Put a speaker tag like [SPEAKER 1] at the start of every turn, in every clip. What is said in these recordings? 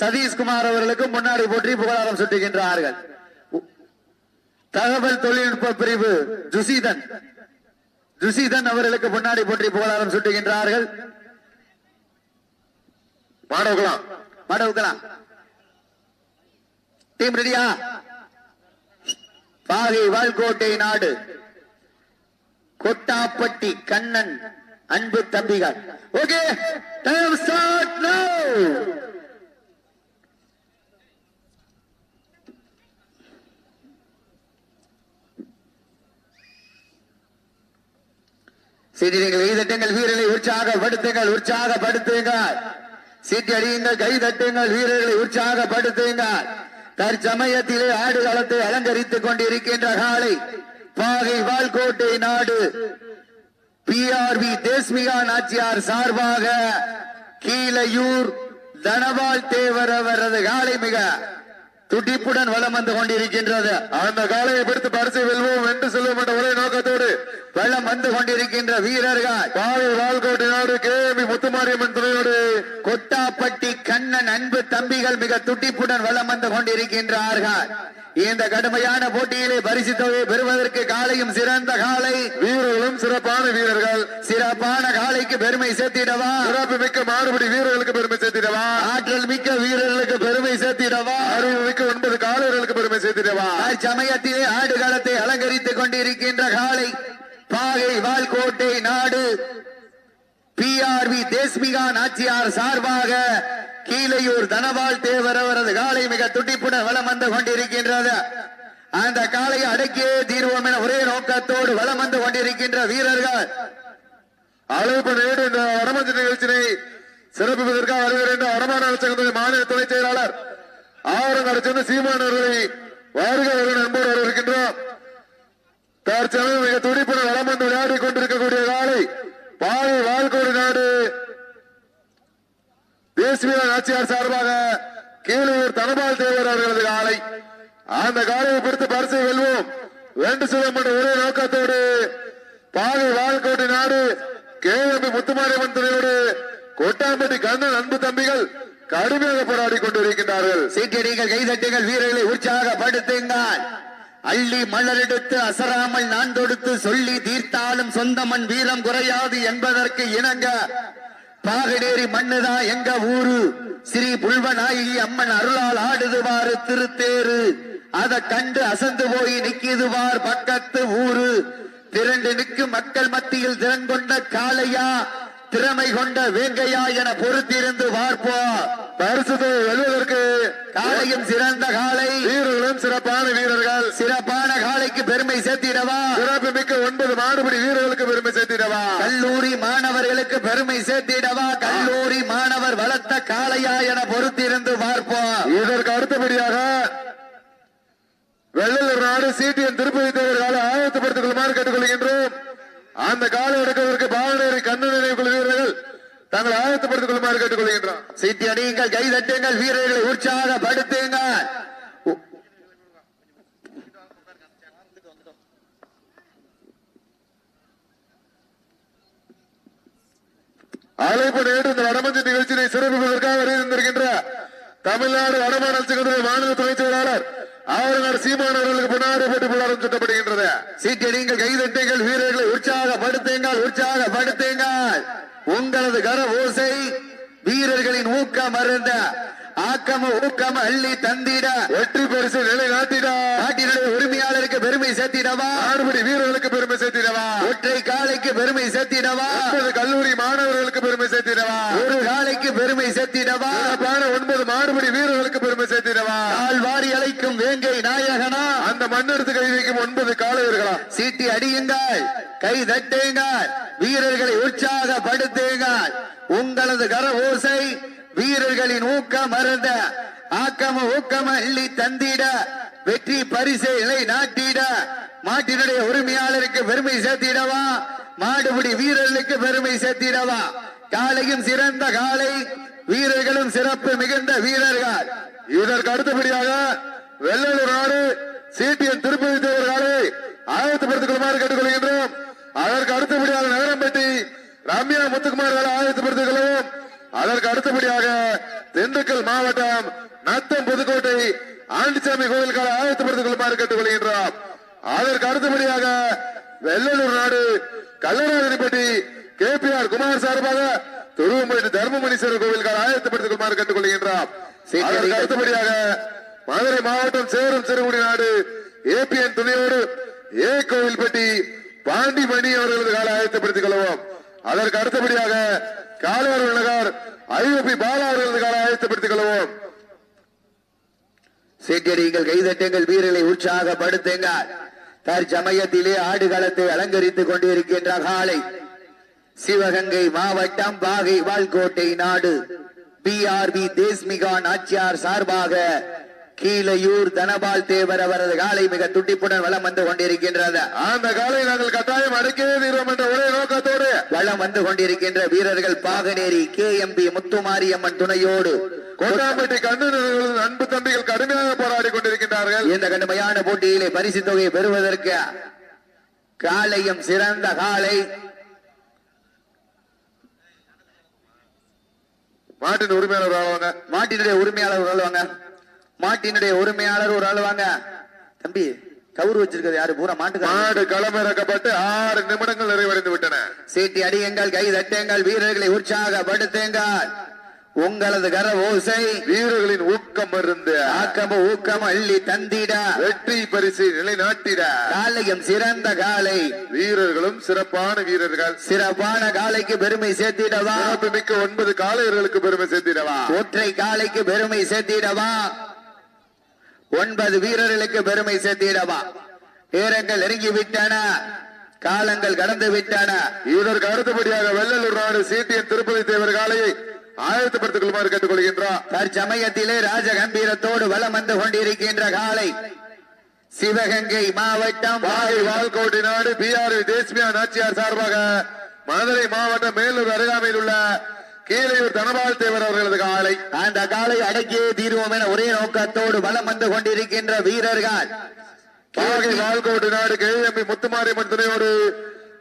[SPEAKER 1] சதீஷ்குமார் அவர்களுக்கு முன்னாடி போற்றி புகழாரம் சுட்டுகின்றார்கள். தகவல் தொழில்நுட்ப பிரிவு ஜுசிதன். ஜுசிதன் அவர்களுக்கு முன்னாடி போற்றி புகழாரம் சுட்டுகின்றார்கள்.
[SPEAKER 2] மாடவுக்கலாம்
[SPEAKER 1] மாடவுக்கலாம். டீம் ரெடியா? பாகை வால்கோட்டை நாடு. கொட்டாப்பட்டி கண்ணன் அன்பு தம்பிகள். ஓகே டைம் ஸ்டார்ட் நவ சீட்டிடுங்கள் கைதட்டுங்கள் வீரர்களை உற்சாகப்படுத்துங்கள் உற்சாகப்படுத்துங்கள் சீட்டி அடியுங்கள் கைதட்டுங்கள் வீரர்களை உற்சாகப்படுத்துங்கள் தற்சமயத்திலே ஆடுகளத்தை அலங்கரித்துக் கொண்டிருக்கின்ற காலை பாகை வால்கோட்டை நாடு. P R V Desmika Nachiyar சார்பாக கீழையூர் தனபால் தேவர் அவரது காலை மிக துடிப்புடன் வலம் வந்து கொண்டிருக்கின்றது.
[SPEAKER 2] அந்த காலையை பிடித்து பரிசு வெல்வோம் வென்று செல்வோம் என்ற ஒரே நோக்கத்தோடு
[SPEAKER 1] வலம் வந்து கொண்டிருக்கின்ற வீரர்கள்.
[SPEAKER 2] பாவை வால்கோட்டை நாடு கேபி முத்துமாரியம்மன் துணையோடு
[SPEAKER 1] கொட்டாப்பட்டி கண்ணன் அன்பு தம்பிகள் மிக துடிப்புடன் வலம் வந்து கொண்டிருக்கின்றார்கள். இந்த கடுமையான போட்டியிலே பரிசு தொகையை பெறுவதற்கு காலையும் சிறந்த காலை
[SPEAKER 2] வீரர்களும் சிறப்பான வீரர்கள்.
[SPEAKER 1] சிறப்பான காலைக்கு பெருமை சேர்த்திடவா?
[SPEAKER 2] சிறப்பு மிக்க மாறுபடி வீரர்களுக்கு பெருமை சேர்த்திடவா?
[SPEAKER 1] ஆற்றல் மிக்க வீரர்களுக்கு பெருமை சேர்த்திடவா?
[SPEAKER 2] அறிவு மிக்க ஒன்பது காலையர்களுக்கு பெருமை சேர்த்திடவா
[SPEAKER 1] சமயத்திலே ஆடுகளத்தை அலங்கரித்துக் கொண்டிருக்கின்ற காலை பாகை வால்கோட்டை நாடு பிஆர்வி தேஸ்மிகா நாச்சியார் சார்பாக கீழையூர் தனபால் தேவர் அவரது காலை மிக துடிப்புடன் வலம் வந்து கொண்டிருக்கின்றது. அந்த காலையை அடக்கியே தீர்வோம் என ஒரே நோக்கத்தோடு வலம் வந்து கொண்டிருக்கின்ற வீரர்கள்.
[SPEAKER 2] அழைப்பு நேடு இந்த வடமஞ்சு நிகழ்ச்சியை சிறப்பிப்பதற்காக வருகிற அரசகத்தின் மாநில துணை செயலாளர் ஆவரங்காடு சேர்ந்த சீமான் அவர்களை வருக வருகிற அன்போடு வரவிருக்கின்றோம் தற்சமயம் மிக துடிப்புடன் வளம் வந்து விளையாடி கொண்டிருக்கக்கூடிய காலை பாவை வாழ்கோடு நாடு தேசிய நாச்சியார் சார்பாக கீழூர் தனபால் தேவர் அவர்களது காலை. அந்த காலையை பொறுத்து பரிசை வெல்வோம். வேண்டு சுதம் என்ற ஒரே நோக்கத்தோடு பாவை வாழ்கோடு நாடு கேஎம்பி முத்துமாரியம்மன் துணையோடு கொட்டாம்பட்டி கண்ணன் அன்பு தம்பிகள் கடுமையாக போராடி கொண்டிருக்கிறார்கள்
[SPEAKER 1] சீட்டடிகள் கைதட்டிகள் வீரர்களை உற்சாகப்படுத்துங்கள் அள்ளி மலரெடுத்து அசராமல் நான் தொடுத்து சொல்லி தீர்த்தாலும் சொந்தமன் வீரம் குறையாது என்பதற்கு இணங்க. பாகடேரி மண்ணுதா எங்க ஊரு? ஸ்ரீ புல்வநாயகி அம்மன் அருளால் ஆடுதுவாறு திருத்தேரு அதை கண்டு அசந்து போய் நிக்கிதுவார் பக்கத்து ஊரு. திரண்டு நிற்கும் மக்கள் மத்தியில் திறன் கொண்ட காளையா? திறமை கொண்ட வேங்கையா என பொறுத்திருந்து பார்ப்போம்.
[SPEAKER 2] பரிசு தொகை வெல்வதற்கு
[SPEAKER 1] காளையும் சிறந்த காளை
[SPEAKER 2] வீரர்களும் சிறப்பான வீரர்கள்.
[SPEAKER 1] சிறப்பான காளைக்கு பெருமை சேர்த்திடவா?
[SPEAKER 2] சிறப்பு மிக்க ஒன்பது மாடுபடி வீரர்களுக்கு பெருமை சேர்த்திடவா?
[SPEAKER 1] கல்லூரி மாணவர்களுக்கு பெருமை சேர்த்திடவா? கல்லூரி மாணவர் வளர்த்த காளையா என பொறுத்திருந்து பார்ப்போம்.
[SPEAKER 2] இதற்கு அடுத்தபடியாக வெள்ளலூர் நாடு சிடிஎன் திருப்பதி தேவர் காலை ஆயத்தப்படுத்திக் கொள்ளுமாறு கேட்டுக்கொள்கின்றோம். அந்த காலை எடுக்கிறதற்கு பாவனரை கண்ணு நினைவு கொள்கிறீர்கள் வீரர்கள் ஆயத்தப்படுத்திக் கொள்ளுமாறு கேட்டுக்கொள்கின்றோம்.
[SPEAKER 1] சீட்டி அணியுங்கள் கை தட்டுங்கள் வீரர்களை உற்சாகப்படுத்துங்கள் உ-
[SPEAKER 2] அழைப்பு நேற்று இந்த வடமஞ்சி நிகழ்ச்சியை சிறப்பிப்பதற்காக வருகின்ற தமிழ்நாடு வடமாநில சங்கத்துடைய மாநில துணைச் செயலாளர் ஆளுநர் சீமான் அவர்களுக்கு பின்னாடி போட்டி புள்ளாரம் சுட்டப்படுகின்றது.
[SPEAKER 1] சீட்டி அடியுங்கள் கை தட்டுங்கள் வீரர்களை உற்சாகப்படுத்துங்கள் உங்களது கர ஓசை வீரர்களின் ஊக்கம் அருந்த ஆக்கம ஊக்கம் அள்ளி தந்திட
[SPEAKER 2] வெற்றி பரிசு நிலை நாட்டிட
[SPEAKER 1] நாட்டினுடைய உரிமையாளருக்கு பெருமை சேர்த்திடவா?
[SPEAKER 2] ஆறுபடி வீரர்களுக்கு பெருமை சேர்த்திடவா?
[SPEAKER 1] ஒற்றை காலைக்கு பெருமை சேர்த்திடவா?
[SPEAKER 2] கல்லூரி மாணவர்களுக்கு பெருமை சேர்த்திடவா?
[SPEAKER 1] ஒரு காலைக்கு பெருமை சேர்த்திடவா?
[SPEAKER 2] ஒன்பது மாறுபடி வீரர்களுக்கு பெருமை சேர்த்திடவா?
[SPEAKER 1] கால் வாரி அழைக்கும் வேங்கை நாயகனா?
[SPEAKER 2] அந்த மண்ணெடுத்து கை வைக்கும் ஒன்பது காலையர்களா
[SPEAKER 1] சீட்டி அடியுங்கள். கை தட்டுங்கள் வீரர்களை உற்சாகப்படுத்துங்கள். உங்களது கர ஓசை வீரர்களின் ஊக்கம் அருந்த ஆக்கம ஊக்கம அள்ளி தந்திட வெற்றி பரிசை இலை நாட்டிட மாட்டினுடைய உரிமையாளருக்கு பெருமை சேர்த்திடவா? மாடுபிடி வீரர்களுக்கு பெருமை சேர்த்திடவா? காலையும் சிறந்த காலை வீரர்களும் சிறப்பு மிகுந்த வீரர்கள்.
[SPEAKER 2] இதற்கு அடுத்தபடியாக வெள்ளலூர் நாடு சிடிஎன் திருப்பதி தேவர் காலை ஆயத்தப்படுத்திக் கொள்ளுமாறு கேட்டுக்கொள்கின்றோம். அதற்கு அடுத்தபடியாக நகரம்பட்டி ரம்யா முத்துக்குமார் ஆயத்தப்படுத்திக் கொள்ளவும் அதற்கு அடுத்தபடியாக திண்டுக்கல் மாவட்டம் நத்தம் புதுக்கோட்டை ஆண்டிச்சாமி கோவிலுக்காக ஆயத்தப்படுத்திக் கொள்ளுமாறு கேட்டுக்கொள்கின்றோம் அதற்கு அடுத்தபடியாக வெள்ளலூர் நாடு Kallarajanipatti K P R Kumar சார்பாக துருவம்பட்டி தர்மமணீஸ்வரர் கோவிலுக்காக ஆயத்தப்படுத்திக் கொள்ளுமாறு கேட்டுக்கொள்கின்றோம்
[SPEAKER 1] சரி,
[SPEAKER 2] அதற்கு. அடுத்தபடியாக மதுரை மாவட்டம் சேரும் சிறுகுடி நாடு ஏபிஎன் துணையோடு ஏ கோவில்பட்டி பாண்டி மணி அவர்களது கால ஆயத்தப்படுத்திக் கொள்வோம். அதற்கு அடுத்தபடியாக காலையார் நகர் ஐஓபி பாலா அவர்களது கால ஆயத்தப்படுத்திக் கொள்வோம்
[SPEAKER 1] சீட்டடியுங்கள் கைதட்டுங்கள் வீரர்களை உற்சாகப்படுத்துங்கள். தற்சமயத்திலே ஆடுகளத்தை அலங்கரித்துக் கொண்டிருக்கின்ற காலை சிவகங்கை மாவட்டம் பாகை வால்கோட்டை நாடு. பி ஆர் பி தேஸ்மிகான் ஆட்சியார் சார்பாக கீழையூர் தனபால் தேவர் அவரது காலை மிக துட்டிப்புடன் வலம் வந்து கொண்டிருக்கின்றது.
[SPEAKER 2] அந்த காலை நாங்கள் கட்டாயம் அடக்கவே தீர்வோம் என்ற ஒரே நோக்கத்தோடு.
[SPEAKER 1] வலம் வந்து கொண்டிருக்கின்ற வீரர்கள் Baganeri K M P Muthumariamman துணையோடு
[SPEAKER 2] கோட்டாம்பட்டி கண்ணன் அன்பு தம்பிகள் கடுமையாக போராடி கொண்டிருக்கின்றார்கள்.
[SPEAKER 1] இந்த கடுமையான போட்டியிலே பரிசு தொகையை பெறுவதற்கு காலையும் சிறந்த காலை.
[SPEAKER 2] மாட்டின் உரிமையாளர்
[SPEAKER 1] மாட்டினுடைய உரிமையாளர் ஒரு ஆள் வாங்க? மாட்டினுடைய உரிமையாளர் ஒரு ஆள் வாங்க. தம்பி கவுரு வச்சிருக்கிறது யாரு? பூரா மாட்டுக்கார
[SPEAKER 2] மாடு களமிறக்கப்பட்டு ஆறு நிமிடங்கள் நிறைவடைந்து விட்டன.
[SPEAKER 1] சீட்டி அடியுங்கள் கை தட்டுங்கள் வீரர்களை உற்சாகப்படுத்துங்கள். உங்களது கர ஓசை.
[SPEAKER 2] வீரர்களின் ஊக்கம் இருந்து
[SPEAKER 1] ஆக்கம ஊக்கம் அள்ளி தந்திட.
[SPEAKER 2] வெற்றி பரிசை நிலைநாட்டிட.
[SPEAKER 1] காலையும் சிறந்த காலை.
[SPEAKER 2] வீரர்களும் சிறப்பான வீரர்கள்.
[SPEAKER 1] சிறப்பான காலைக்கு பெருமை சேர்த்திடவா?
[SPEAKER 2] மிக்க ஒன்பது காளையர்களுக்கு பெருமை சேர்த்திடவா?
[SPEAKER 1] ஒற்றை காலைக்கு பெருமை சேர்த்திடவா? ஒன்பது வீரர்களுக்கு பெருமை சேர்த்திடவா. நேரங்கள் நெருங்கி விட்டன காலங்கள் கடந்து விட்டன
[SPEAKER 2] இதற்கு அடுத்தபடியாக வெள்ளலூர் நாடு சிடிஎன் திருப்பதி தேவர் காளையை ஆயத்தப்படுத்திக் கொள்ளுமாறு கேட்டுக்கொள்கின்றார்.
[SPEAKER 1] தற்சமயத்திலே ராஜ கம்பீரத்தோடு வலம் வந்து கொண்டிருக்கின்ற காலை சிவகங்கை மாவட்டம்
[SPEAKER 2] பாகை வால்கோட்டை நாடு பிஆர் தேஸ்மியா நாச்சியார் சார்பாக மதுரை மாவட்டம் மேலூர் அருகாமையில் உள்ள கீழையூர் தனபால் தேவர் அவர்களது காலை
[SPEAKER 1] அந்த காலை அடக்கியே தீர்வோம் என ஒரே நோக்கத்தோடு வலம் வந்து கொண்டிருக்கின்ற வீரர்கள்.
[SPEAKER 2] பாகை வால்கோட்டை நாடு கேஎம்பி முத்துமாரியம்மன் துணையோடு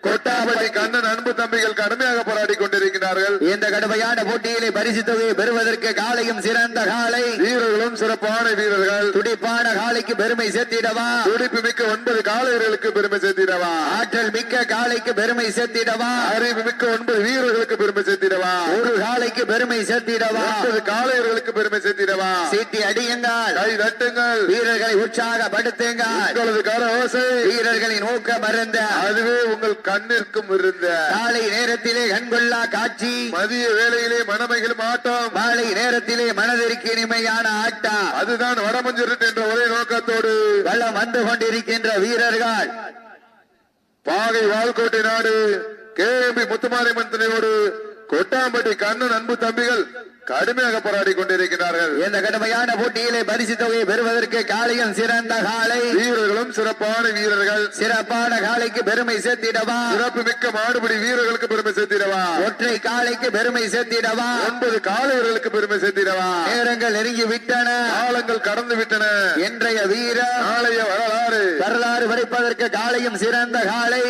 [SPEAKER 2] கொட்டாப்பட்டி கண்ணன் அன்பு தம்பிகள் கடுமையாக போராடி கொண்டிருக்கிறார்கள்.
[SPEAKER 1] இந்த கடுமையான போட்டியிலே பரிசு தொகையை பெறுவதற்கு காலையும் சிறந்த காலை.
[SPEAKER 2] வீரர்களும் சிறப்பான வீரர்கள்.
[SPEAKER 1] துடிப்பான காலைக்கு பெருமை சேர்த்திடவா?
[SPEAKER 2] துடிப்பு மிக்க ஒன்பது காளையர்களுக்கு பெருமை சேர்த்திடவா?
[SPEAKER 1] ஆற்றல் மிக்க காலைக்கு பெருமை சேர்த்திடவா?
[SPEAKER 2] அறிவு மிக்க ஒன்பது வீரர்களுக்கு பெருமை சேர்த்திடவா?
[SPEAKER 1] ஒரு காலைக்கு பெருமை சேர்த்திடவா?
[SPEAKER 2] ஒன்பது காளையர்களுக்கு பெருமை சேர்த்திடவா?
[SPEAKER 1] சீட்டி அடியுங்கள்.
[SPEAKER 2] கை தட்டுங்கள்.
[SPEAKER 1] வீரர்களை உற்சாகப்படுத்துங்கள். வீரர்களின் ஊக்கம் மருந்த.
[SPEAKER 2] அதுவே உங்கள் கண்ணிற்கும் இருந்த.
[SPEAKER 1] காலை நேரத்திலே கண்கொள்ளா காட்சி.
[SPEAKER 2] மதிய வேளையிலே மனமைகளும் ஆட்டம்
[SPEAKER 1] மாலை நேரத்திலே மனதிற்கு இனிமையான ஆட்டம்.
[SPEAKER 2] அதுதான் வடமஞ்சிருட்டு என்ற ஒரே நோக்கத்தோடு.
[SPEAKER 1] வளம் வந்து கொண்டிருக்கின்ற வீரர்கள்.
[SPEAKER 2] பாகை வால்கோட்டை நாடு கேஎம்பி முத்துமாரியம்மன் துணையோடு கொட்டாம்பட்டி கண்ணன் அன்பு தம்பிகள் கடுமையாக போராடி கொண்டிருக்கிறார்கள்.
[SPEAKER 1] இந்த கடுமையான போட்டியிலே பரிசு தொகையை பெறுவதற்கு காலையும் சிறந்த காலை.
[SPEAKER 2] வீரர்களும் சிறப்பான வீரர்கள்.
[SPEAKER 1] சிறப்பான காலைக்கு பெருமை சேர்த்திடவா?
[SPEAKER 2] சிறப்பு மிக்க மாடுபிடி வீரர்களுக்கு பெருமை சேர்த்திடவா?
[SPEAKER 1] ஒற்றை காலைக்கு பெருமை சேர்த்திடவா?
[SPEAKER 2] ஒன்பது காளையர்களுக்கு பெருமை சேர்த்திடவா?
[SPEAKER 1] நேரங்கள் நெருங்கி விட்டன.
[SPEAKER 2] காலங்கள் கடந்து விட்டன.
[SPEAKER 1] இன்றைய வீரம்
[SPEAKER 2] நாளைய வரலாறு.
[SPEAKER 1] வரலாறு படைப்பதற்கு காலையும் சிறந்த காலை.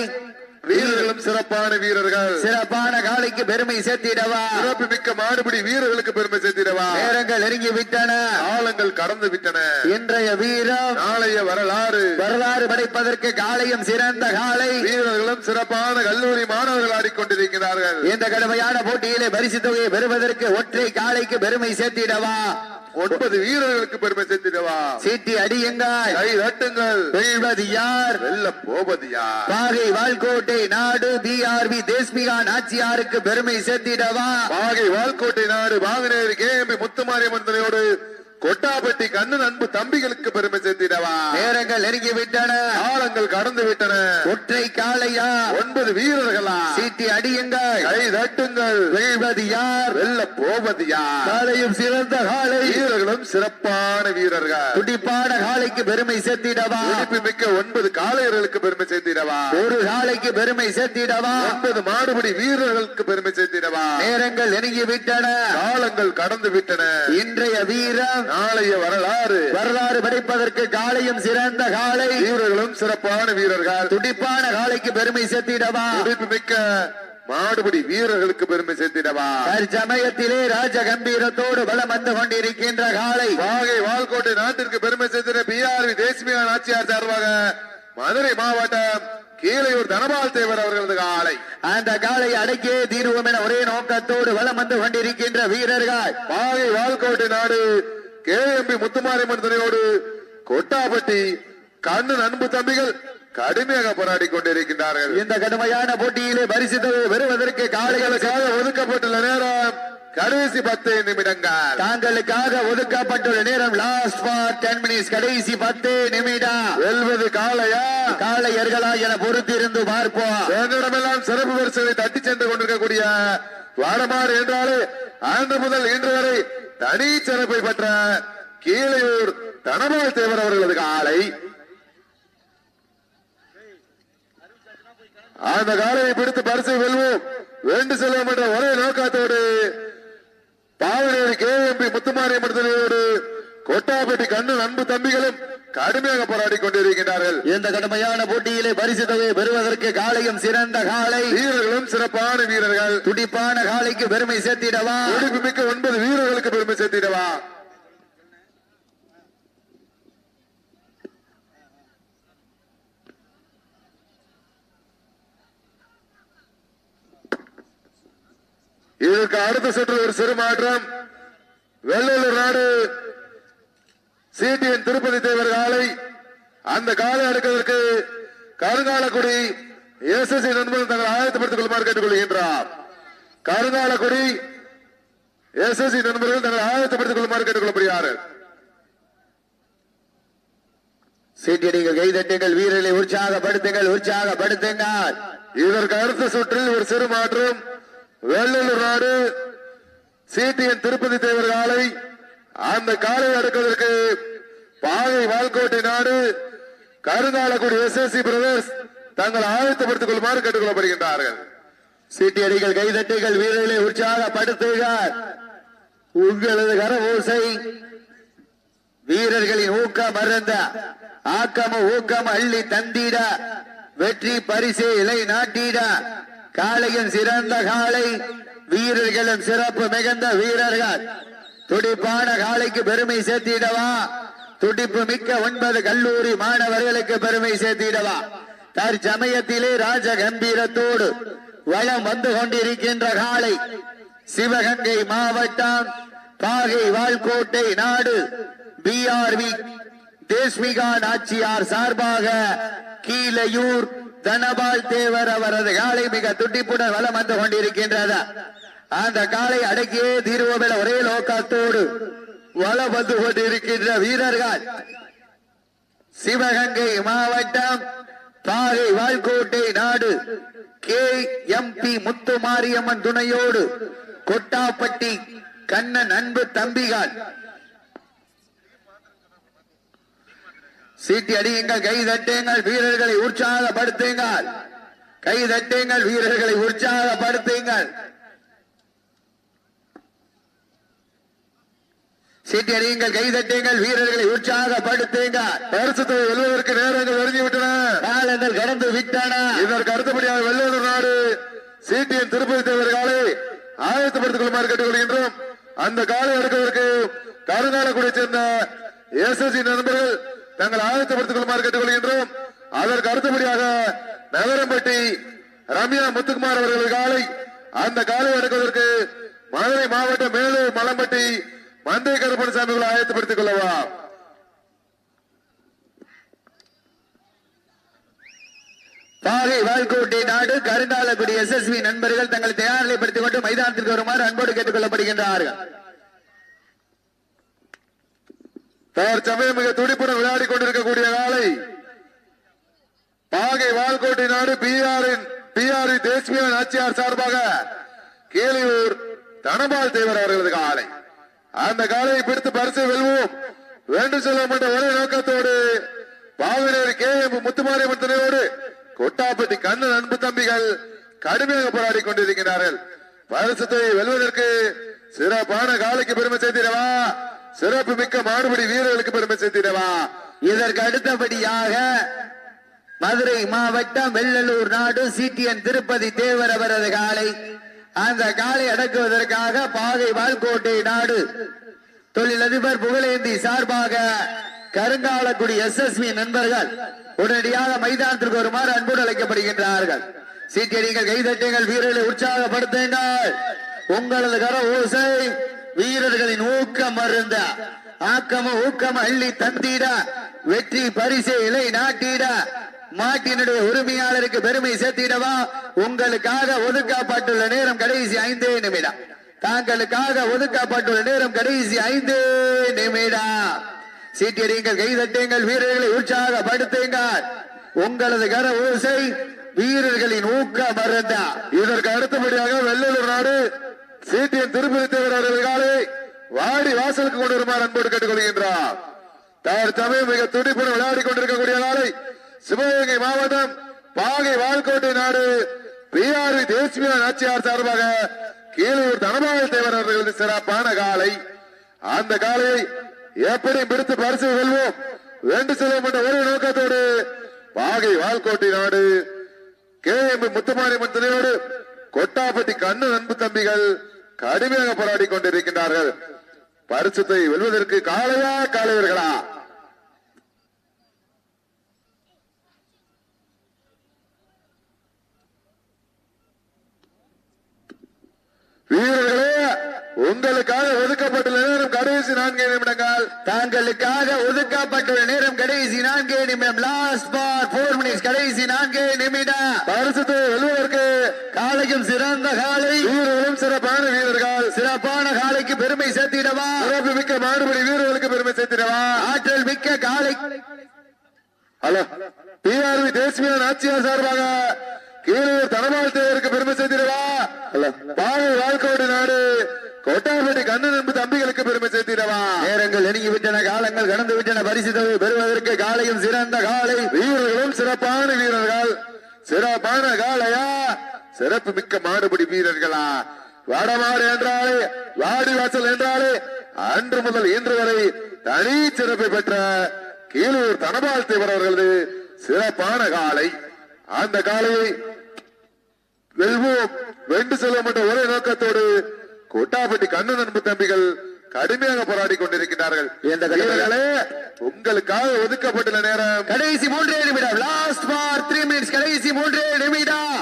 [SPEAKER 2] வீரர்களும் சிறப்பான வீரர்கள்.
[SPEAKER 1] சிறப்பான காலைக்கு பெருமை சேர்த்திடவா?
[SPEAKER 2] சிறப்பு மிக்க மாடுபிடி வீரர்களுக்கு பெருமை சேர்த்திடவா?
[SPEAKER 1] நேரங்கள் நெருங்கி விட்டன
[SPEAKER 2] காலங்கள் கடந்து விட்டன
[SPEAKER 1] இன்றைய வீரம்
[SPEAKER 2] நாளைய வரலாறு.
[SPEAKER 1] வரலாறு படைப்பதற்கு காலையும் சிறந்த காலை
[SPEAKER 2] வீரர்களும் சிறப்பான கல்லூரி மாணவர்கள் ஆடிக்கொண்டிருக்கிறார்கள்.
[SPEAKER 1] இந்த கடுமையான போட்டியிலே பரிசு தொகையை பெறுவதற்கு ஒற்றை காலைக்கு பெருமை சேர்த்திடவா?
[SPEAKER 2] ஒன்பது வீரர்களுக்கு பெருமை சேர்த்திடவா?
[SPEAKER 1] சீட்டி அடியுங்கள்.
[SPEAKER 2] கை தட்டுங்கள்
[SPEAKER 1] வெல்வது யார்?
[SPEAKER 2] வெல்ல போவது யார்?
[SPEAKER 1] பாகை வால்கோட்டை நாடு பிஆர்பி தேஸ்மிகா நாச்சியாருக்கு பெருமை சேர்த்திடவா?
[SPEAKER 2] பாகை வால்கோட்டை நாடு பாகனேரி கேஎம்பி முத்துமாரியம்மன் துணையோடு கொட்டாப்பட்டி கண்ணன் அன்பு தம்பிகளுக்கு பெருமை சேர்த்திடவா?
[SPEAKER 1] நேரங்கள் நெருங்கி விட்டன
[SPEAKER 2] காலங்கள் கடந்து விட்டன
[SPEAKER 1] ஒற்றை காலையா
[SPEAKER 2] ஒன்பது வீரர்களா?
[SPEAKER 1] சீட்டி அடியுங்கள்.
[SPEAKER 2] கை தட்டுங்கள்.
[SPEAKER 1] வெல்வது யார்?
[SPEAKER 2] வெல்ல போவது யார்?
[SPEAKER 1] காலையும் சிறந்த காலை
[SPEAKER 2] வீரர்களும் சிறப்பான வீரர்கள்.
[SPEAKER 1] துடிப்பான காலைக்கு பெருமை சேர்த்திடவா?
[SPEAKER 2] துடிப்பு மிக்க ஒன்பது காளையர்களுக்கு பெருமை சேர்த்திடவா?
[SPEAKER 1] ஒரு காலைக்கு பெருமை சேர்த்திடவா?
[SPEAKER 2] ஒன்பது மாடுபிடி வீரர்களுக்கு பெருமை சேர்த்திடவா?
[SPEAKER 1] நேரங்கள் நெருங்கி விட்டன
[SPEAKER 2] காலங்கள் கடந்து விட்டன
[SPEAKER 1] இன்றைய வீரம்
[SPEAKER 2] நாளைய வரலாறு.
[SPEAKER 1] வரலாறு படைப்பதற்கு காலையும் சிறந்த காலை
[SPEAKER 2] வீரர்களும் சிறப்பான வீரர்கள்.
[SPEAKER 1] துடிப்பான காலைக்கு பெருமை சேர்த்திடவா?
[SPEAKER 2] துடிப்பு மிக்க மாடுபிடி வீரர்களுக்கு பெருமை சேர்த்திடவா?
[SPEAKER 1] தற்சமயத்திலே ராஜ கம்பீரத்தோடு பலம் வந்து கொண்டிருக்கின்ற காலை
[SPEAKER 2] வாகை வால்கோட்டை நாட்டிற்கு பெருமை சேர்த்திட பிஆர்வி தேசிய ஆட்சியார் சார்பாக மதுரை மாவட்டம் கீழையூர் தனபால் தேவர் அவர்களது காலை
[SPEAKER 1] அந்த காலை அடக்கியே தீர்வோம் என ஒரே நோக்கத்தோடு வலம் வந்து கொண்டிருக்கின்ற வீரர்கள்.
[SPEAKER 2] வாகை வால்கோட்டை நாடு கேஎம்பி முத்துமாரியம்மன் துணையோடு கொட்டாப்பட்டி கண்ணன் அன்பு தம்பிகள் கடுமையாக போராடி கொண்டிருக்கின்றார்கள்.
[SPEAKER 1] இந்த கடுமையான போட்டியிலே பரிசு பெறுவதற்கு
[SPEAKER 2] காலைகளுக்காக ஒதுக்கப்பட்டுள்ள நேரம் கடைசி பத்து நிமிடங்கள்.
[SPEAKER 1] தாங்களுக்காக ஒதுக்கப்பட்டுள்ள நேரம் லாஸ்ட் ஃபார் டென் மினிட்ஸ் கடைசி பத்து நிமிடம்.
[SPEAKER 2] வெல்வது காளையா?
[SPEAKER 1] காளையர்களா என பொறுத்திருந்து பார்ப்போம்.
[SPEAKER 2] என்னிடமெல்லாம் சிறப்பு பரிசுகளை தட்டி சென்று கொண்டிருக்கக்கூடிய வாடமாறு என்றாலே ஆண்டு முதல் இன்று வரை தனி சிறப்பை பெற்ற கீழையூர் தனபால் தேவர் அவர்களது காலை. அந்த காலையை பிடித்து பரிசை வெல்வோம். வேண்டு செல்வோம் என்ற ஒரே நோக்கத்தோடு பாவனேரி கேஎம்பி முத்துமாரியம்மன் கொட்டாப்பட்டி கண்ணு அன்பு தம்பிகளும் கடுமையாக போராடி கொண்டிருக்கின்றார்கள்.
[SPEAKER 1] இந்த கடுமையான போட்டியிலே பரிசு பெறுவதற்கு காளையும் சிறந்த காளை
[SPEAKER 2] வீரர்களும் சிறப்பான வீரர்கள்.
[SPEAKER 1] துடிப்பான காளைக்கு பெருமை சேர்த்திடவா?
[SPEAKER 2] மிக்க ஒன்பது வீரர்களுக்கு பெருமை சேர்த்திடவா? இதற்கு அடுத்த சுற்று ஒரு சிறு மாற்றம் வெள்ளூர் நாடு சிபிஎன் திருப்பதி தேவர் காலை அந்த காலை அடுக்கிறதுக்கு கருங்காலக்குடி எஸ்எஸ்சி நண்பர்கள் தங்கள் ஆயத்தப்படுத்திக் கொள்ளுமாறு கேட்டுக்கொள்கின்றார். கருங்காலக்குடி எஸ்எஸ்சி நண்பர்கள் தங்கள் ஆயத்தப்படுத்திக் கொள்ளுமாறு கேட்டுக்கொள்ளப்படுகிறார்
[SPEAKER 1] சீட்டியடிகள் கைதட்டுங்கள் வீரர்களை உற்சாகப்படுத்துங்கள் உற்சாகப்படுத்துங்கள்.
[SPEAKER 2] இதற்கு அடுத்த சுற்றில் ஒரு சிறு மாற்றம் வேலூர் நாடு சிடிஎன் திருப்பதி தேவர் காலை அந்த காலை அடுக்கிறதற்கு பாகை வால்கோட்டை நாடு கருங்காலக்குடி எஸ்எஸ்சி பிரதர்ஸ் தங்கள் ஆயத்தப்படுத்திக் கொள்ளுமாறு கேட்டுக்கொள்ளப்படுகின்றார்கள்.
[SPEAKER 1] சீட்டியடிகள் கைதட்டிகள் வீரர்களை உற்சாகப்படுத்துங்கள் உங்களது கர ஓசை வீரர்களின் ஊக்கம் மறந்த ஆக்கம ஊக்கம் அள்ளி தந்திட வெற்றி பரிசு இலை நாட்டிட. காளையின் சிறந்த காளை வீரர்களும் சிறப்பு மிகுந்த வீரர்கள். துடிப்பான காளைக்கு பெருமை சேர்த்திடவா? துடிப்பு மிக்க ஒன்பது கல்லூரி மாணவர்களுக்கு பெருமை சேர்த்திடவா? தற்சமயத்திலே ராஜ கம்பீரத்தோடு வளம் வந்து கொண்டிருக்கின்ற காளை சிவகங்கை மாவட்டம் பாகை வால்கோட்டை நாடு பிஆர்வி தேஸ்மிகா நாச்சியார் சார்பாக கீழையூர் தனபால் தேவர் அவரது காலை மிக துடிப்புடன் வலம் வந்து கொண்டிருக்கின்றதா. அந்த காலை அடக்கியே தீர்வோமென ஒரே நோக்கத்தோடு வலம் வந்து கொண்டிருக்கின்ற வீரர்கள். சிவகங்கை மாவட்டம் பாகை வால்கோட்டை நாடு K M P Muthu Mariamman துணையோடு கொட்டாப்பட்டி கண்ணன் அன்பு தம்பிகள். சீட்டி அடியுங்கள் கை தட்டுங்கள் வீரர்களை உற்சாகப்படுத்துங்கள். கை தட்டுங்கள் வீரர்களை உற்சாகப்படுத்துங்கள். சீட்டி அடியுங்கள் கை தட்டுங்கள் வீரர்களை உற்சாகப்படுத்துங்கள்.
[SPEAKER 2] பரிசுத்தை வெல்வதற்கு நேரங்கள் நெருங்கிவிட்டன
[SPEAKER 1] காலங்கள் கடந்து விட்டன.
[SPEAKER 2] இதற்கு அடுத்தபடியாக வெள்ளூர் நாடு சிடிஎன் திருப்பதி தேவர் காலை ஆயத்தப்படுத்திக் கொள்ளுமாறு கேட்டுக்கொள்கின்றோம். அந்த காலை எடுப்பதற்கு கருங்காலக்குடியை சேர்ந்த எஸ்எஸ்சி நண்பர்கள் தங்கள் ஆயத்தப்படுத்திக் கொள்ளுமாறு கேட்டுக்கொள்கின்றோம். அதற்கு அடுத்தபடியாக நகரம்பட்டி ரம்யா முத்துக்குமார் அவர்கள் காலை அந்த காலை எடுப்பதற்கு மதுரை மாவட்டம் மேலூர் மலம்பட்டி மந்தை கருப்பணசாமிகளை ஆயத்தப்படுத்திக் கொள்ளவா?
[SPEAKER 1] பாகை வால்கோட்டை நாடு கருங்காலக்குடி எஸ்எஸ்வி நண்பர்கள் தங்களை தயார்நிலைப்படுத்திக் கொண்டு மைதானத்திற்கு வருமாறு அன்போடு கேட்டுக் கொள்ளப்படுகின்றார்கள்
[SPEAKER 2] தற்சமயம் மிக துடிப்புடன் விளையாடி கொண்டிருக்கக்கூடிய நாளை பாகை வால்கோட்டை நாடு பிஆரின் பிஆர் தேசிய நாச்சியார் சார்பாக கேலியூர் தனபால் தேவர் அவர்களது காலை. அந்த காலையை பிடித்து பரிசை வெல்வோம். வேண்டு செல்வோம் என்ற ஒரே நோக்கத்தோடு பாவனேரி கே. எம். முத்துமாரியம்மன் துணையோடு கொட்டாப்பட்டி கண்ணன் அன்பு தம்பிகள் கடுமையாக போராடி கொண்டிருக்கிறார்கள். பரிசத்தை வெல்வதற்கு சிறப்பான காலைக்கு பெருமை சேர்த்திடவா? சிறப்பு மிக்க மாறுபடி வீரர்களுக்கு பெருமை சேர்த்திடவா?
[SPEAKER 1] இதற்கு அடுத்தபடியாக மதுரை மாவட்டம் வெள்ளலூர் நாடு சிடிஎன் திருப்பதி தேவர் அவரது காலை அந்த காலை அடக்குவதற்காக பாகை வால்கோட்டை நாடு. தொழிலதிபர் புகழேந்தி சார்பாக கருங்காலக்குடி எஸ்எஸ்வி நண்பர்கள் உடனடியாக மைதானத்திற்கு வருமாறு அன்போடு அழைக்கப்படுகின்றார்கள். சீட்டியடிகள் கைதட்டுங்கள் வீரர்களை உற்சாகப்படுத்துங்கள். உங்களது கர ஓசை வீரர்களின் ஊக்கம் மருந்த ஆக்கம ஊக்கம் அள்ளி தந்திட வெற்றி பரிசை இலை நாட்டிட மாட்டினுடைய உரிமையாளருக்கு பெருமை சேர்த்திடவா? உங்களுக்காக ஒதுக்கப்பட்டுள்ள நேரம் கடைசி ஐந்தே நிமிடம். தாங்களுக்காக ஒதுக்கப்பட்டுள்ள நேரம் கடைசி ஐந்து நிமிடம். சீட்டியடிங்கள் கைதட்டுங்கள் வீரர்களை உற்சாகப்படுத்துங்கள். உங்களது கர ஓசை வீரர்களின் ஊக்க மருந்தா
[SPEAKER 2] இதற்கு அடுத்தபடியாக வெள்ளலூர் நாடு சிடிஎன் திருப்பதி தேவர் காலை வாடி வாசலுக்கு கொண்டு வருமாறு அன்போடு கேட்டுக்கொள்கின்றார். தற்சமயம் மிக துடிப்புடன் விளையாடி கொண்டிருக்கக்கூடிய நாளை சிவகங்கை மாவட்டம் பாகை வால்கோட்டை நாடு பிஆர்வி தேசிய நாச்சியார் சார்பாக கீழூர் தனபால் தேவர் அவர்களது சிறப்பான காலை. அந்த காலை எப்படி பிடித்து பரிசு வெல்வோம் வேண்டு செல்வோம் என்ற ஒரு நோக்கத்தோடு பாகை வால்கோட்டை நாடு கே. எம். முத்துமாரியம்மன் துணையோடு கொட்டாப்பட்டி கண்ணு அன்பு தம்பிகள் கடுமையாக போராடி கொண்டிருக்கின்றார்கள். பரிசுத்தை வெல்வதற்கு காளையா காலையர்களா? வீரர்களே உங்களுக்காக ஒதுக்கப்பட்டுள்ள நேரம் கடைசி நான்கு நிமிடங்கள்.
[SPEAKER 1] தாங்களுக்காக ஒதுக்கப்பட்டுள்ள நேரம் கடைசி நான்கே நிமிடம். லாஸ்ட் பார் போர் மினிட்ஸ் கடைசி நான்கே நிமிடம்.
[SPEAKER 2] பரிசுத்தை வெல்வதற்கு
[SPEAKER 1] காலையும் சிறந்த காலை.
[SPEAKER 2] வீரர்களும் சிறப்பான வீரர்கள்.
[SPEAKER 1] சிறப்பான காலைக்கு பெருமை சேர்த்திடவா?
[SPEAKER 2] சிறப்பு மிக்க மாறுபடி வீரர்களுக்கு பெருமை சேர்த்திடவா?
[SPEAKER 1] ஆற்றல் மிக்க காலை.
[SPEAKER 2] ஹலோ. பிஆர்வி தேசிய நாச்சியார் சார்பாக கீழூர் தனபால் தேவருக்கு பெருமை சேர்த்திடவா? பாவை வாழ்க்கோடு நாடு. கொட்டாம்பட்டி கண்ணன் என்பது தம்பிகளுக்கு பெருமை சேர்த்திடவா?
[SPEAKER 1] நேரங்கள் நெருங்கி விட்டன காலங்கள் கடந்து விட்டன பரிசு தொகை பெறுவதற்கு காலையும் சிறந்த காலை.
[SPEAKER 2] வீரர்களும் சிறப்பான வீரர்கள். சிறப்பான காளையா? சிறப்பு மிக்க மாடுபிடி வீரர்களா? வடமாடு என்றாலே வாடி வாசல் என்றாலே அன்று முதல் இன்று வரை தனி சிறப்பை பெற்ற கீழூர் தனபால் தேவர் அவர்களது சிறப்பான காலை. அந்த காளையை வெல்வோம். வென்று செல்வோம் என்ற ஒரே நோக்கத்தோடு கொட்டாப்பட்டி கண்ணன் அன்பு தம்பிகள் கடுமையாக போராடி கொண்டிருக்கிறார்கள் உங்களுக்காக ஒதுக்கப்பட்டுள்ள நேரம்.
[SPEAKER 1] கடைசி மூன்றே நிமிடம். லாஸ்ட் பார் த்ரீ மினிட்ஸ் கடைசி மூன்றே நிமிடம்.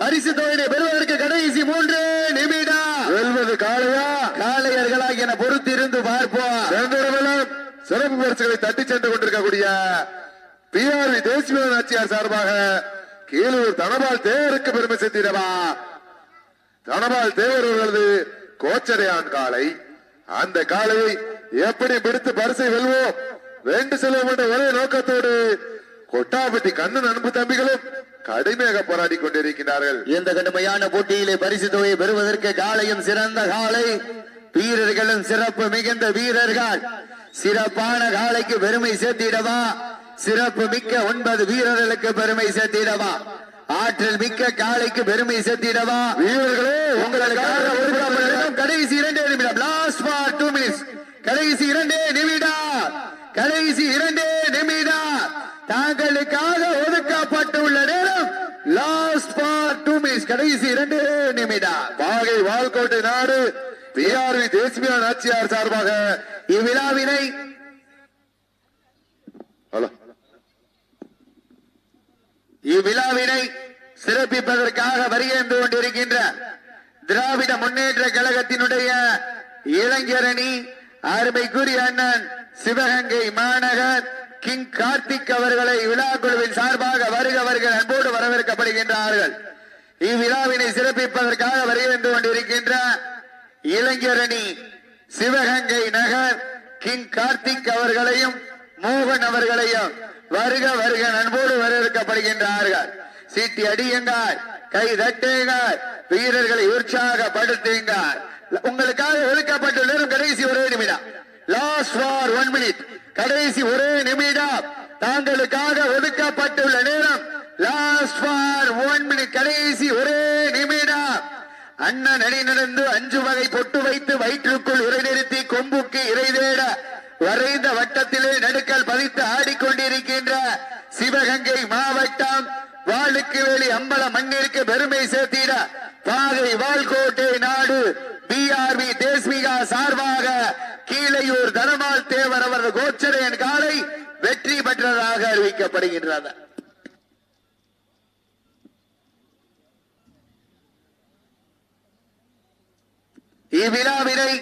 [SPEAKER 1] பரிசு தொகையை பெறுவதற்கு கடைசி மூன்றே நிமிடம்.
[SPEAKER 2] வெல்வது காளையா?
[SPEAKER 1] காளையர்களாக என பொறுத்திருந்து பார்ப்போம்.
[SPEAKER 2] சிறப்பு பரிசுகளை தட்டி சென்று கொண்டிருக்கக்கூடிய பிஆர்வி தேசிய நாச்சியார் சார்பாக கீழூர் தனபால் தேவருக்கு பெருமை சேர்த்திடவா? தனபால் தேவர் அவர்களது கோச்சரையான் காலை அந்த காலை எப்படி பிடித்து பரிசை வெல்வோம்? வேண்டு செல்வோம் என்ற ஒரே நோக்கத்தோடு கொட்டாபட்டி கண்ணன் அன்பு தம்பிகளும் கடுமையாக போராடி கொண்டிருக்கிறார்கள்.
[SPEAKER 1] இந்த கடுமையான போட்டியிலே பரிசு தொகையை பெறுவதற்கு காலையும் சிறந்த காலை வீரர்களும் சிறப்பு மிகுந்த வீரர்கள். சிறப்பான காலைக்கு பெருமை சேர்த்திடவா? சிறப்பு மிக்க ஒன்பது வீரர்களுக்கு பெருமை சேர்த்திடவா. ஆற்றல் மிக்க காலைக்கு பெருமை சேர்த்திடவா.
[SPEAKER 2] வீரர்களே
[SPEAKER 1] நேரம் கடைசி இரண்டே நிமிடம். லாஸ்ட் ஃபார் டூ மினிட்ஸ் கடைசி இரண்டே நிமிடம். கடைசி இரண்டே நிமிடம். தாங்களுக்காக ஒதுக்கப்பட்டுள்ள நேரம். லாஸ்ட் ஃபார் டூ மினிட்ஸ் கடைசி இரண்டே நிமிடம்.
[SPEAKER 2] பாகை வால்கோட்டை நாடு பிஆர்வி தேசிய நாச்சியார் சார்பாக
[SPEAKER 1] இவ்விழாவினை
[SPEAKER 2] ஹலோ.
[SPEAKER 1] இவ்விழாவினை சிறப்பிப்பதற்காக வருகின்ற கொண்டிருக்கின்ற திராவிட முன்னேற்ற கழகத்தினுடைய இளைஞரணி அருமைக்குரிய அண்ணன் சிவகங்கை மாநகர் கிங் கார்த்திக் அவர்களை விழா குழுவின் சார்பாக வருக வருக அன்போடு வரவேற்கப்படுகின்றார்கள். இவ்விழாவினை சிறப்பிப்பதற்காக வருகின்ற கொண்டிருக்கின்ற இளைஞரணி சிவகங்கை நகர் கிங் கார்த்திக் அவர்களையும் மோகன் அவர்களையும் வருக வருக நண்போடு வரவேற்கப்படுகின்றார்கள். சீட்டி அடியுங்கள் கை தட்டுங்கள் வீரர்களை உற்சாகப்படுத்துங்கள். உங்களுக்காக ஒதுக்கப்பட்ட நேரம் கடைசி ஒரே நிமிடம். லாஸ்ட் ஃபார் ஒன் மினிட் கடைசி ஒரே நிமிடம். தாங்களுக்காக ஒதுக்கப்பட்டுள்ள நேரம். லாஸ்ட் ஃபார் ஒன் மினிட் கடைசி ஒரே நிமிடம். அண்ணன் அணி நடந்து அஞ்சு வகை பொட்டு வைத்து வயிற்றுக்குள் உரை நிறுத்தி கொம்புக்கு இறை தேட வரைந்த வட்டத்திலே நடுக்கல் பதித்து ஆடிக்கொண்டிருக்கின்ற சிவகங்கை மாவட்டம் வாளுக்கு வேலி அம்பல மண்ணிற்கு பெருமை சேர்த்திட பாகை வால்கோட்டை நாடு பிஆர்பி தேஸ்மிகா சார்பாக கீழையூர் தனமால் தேவர் அவரது கோச்சரையன் காலை வெற்றி பெற்றதாக அறிவிக்கப்படுகின்றது. இவ்விழாவினை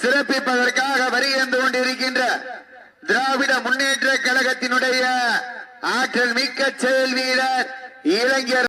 [SPEAKER 1] சிறப்பிப்பதற்காக வருகின்ற கொண்டிருக்கின்ற திராவிட முன்னேற்ற கழகத்தினுடைய ஆற்றல் மிக்க செயல் வீரர் இளைஞர்